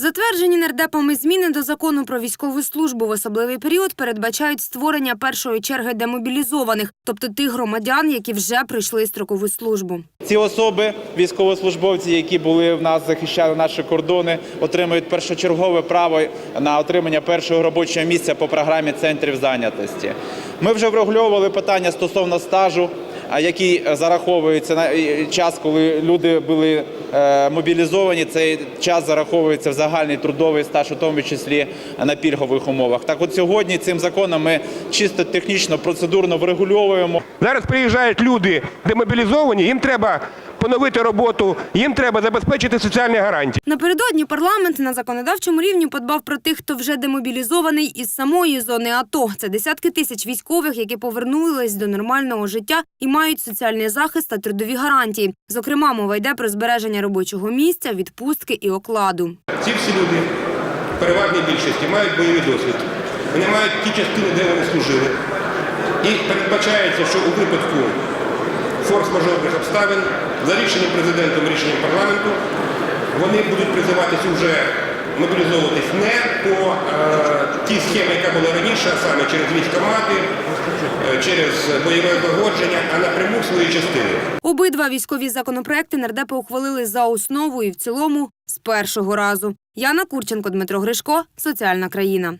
Затверджені нардепами зміни до закону про військову службу в особливий період передбачають створення першої черги демобілізованих, тобто тих громадян, які вже пройшли строкову службу. Ці особи, військовослужбовці, які були в нас захищали наші кордони, отримують першочергове право на отримання першого робочого місця по програмі центрів зайнятості. Ми вже врегульовували питання стосовно стажу, який зараховується на час, коли люди були е, мобілізовані. Цей час зараховується в загальний трудовий стаж, у тому числі на пільгових умовах. Так, от сьогодні цим законом ми чисто технічно процедурно врегульовуємо. Зараз приїжджають люди демобілізовані, їм треба поновити роботу, їм треба забезпечити соціальні гарантії. Напередодні парламент на законодавчому рівні подбав про тих, хто вже демобілізований із самої зони АТО. Це десятки тисяч військових, які повернулись до нормального життя і мають соціальний захист та трудові гарантії. Зокрема, мова йде про збереження робочого місця, відпустки і окладу. Ці всі люди, в переважній більшості, мають бойовий досвід. Вони мають ті частини, де вони служили. І передбачається, що у випадку форс-мажорних обставин за рішенням президентом, рішенням парламенту, вони будуть призиватися вже мобілізовуватись не по е, тій схемі, яка була раніше, а саме через військомати, е, через бойове загодження, а напряму в свої частини. Обидва військові законопроекти нардепи ухвалили за основу і в цілому з першого разу. Яна Курченко, Дмитро Гришко, Соціальна країна.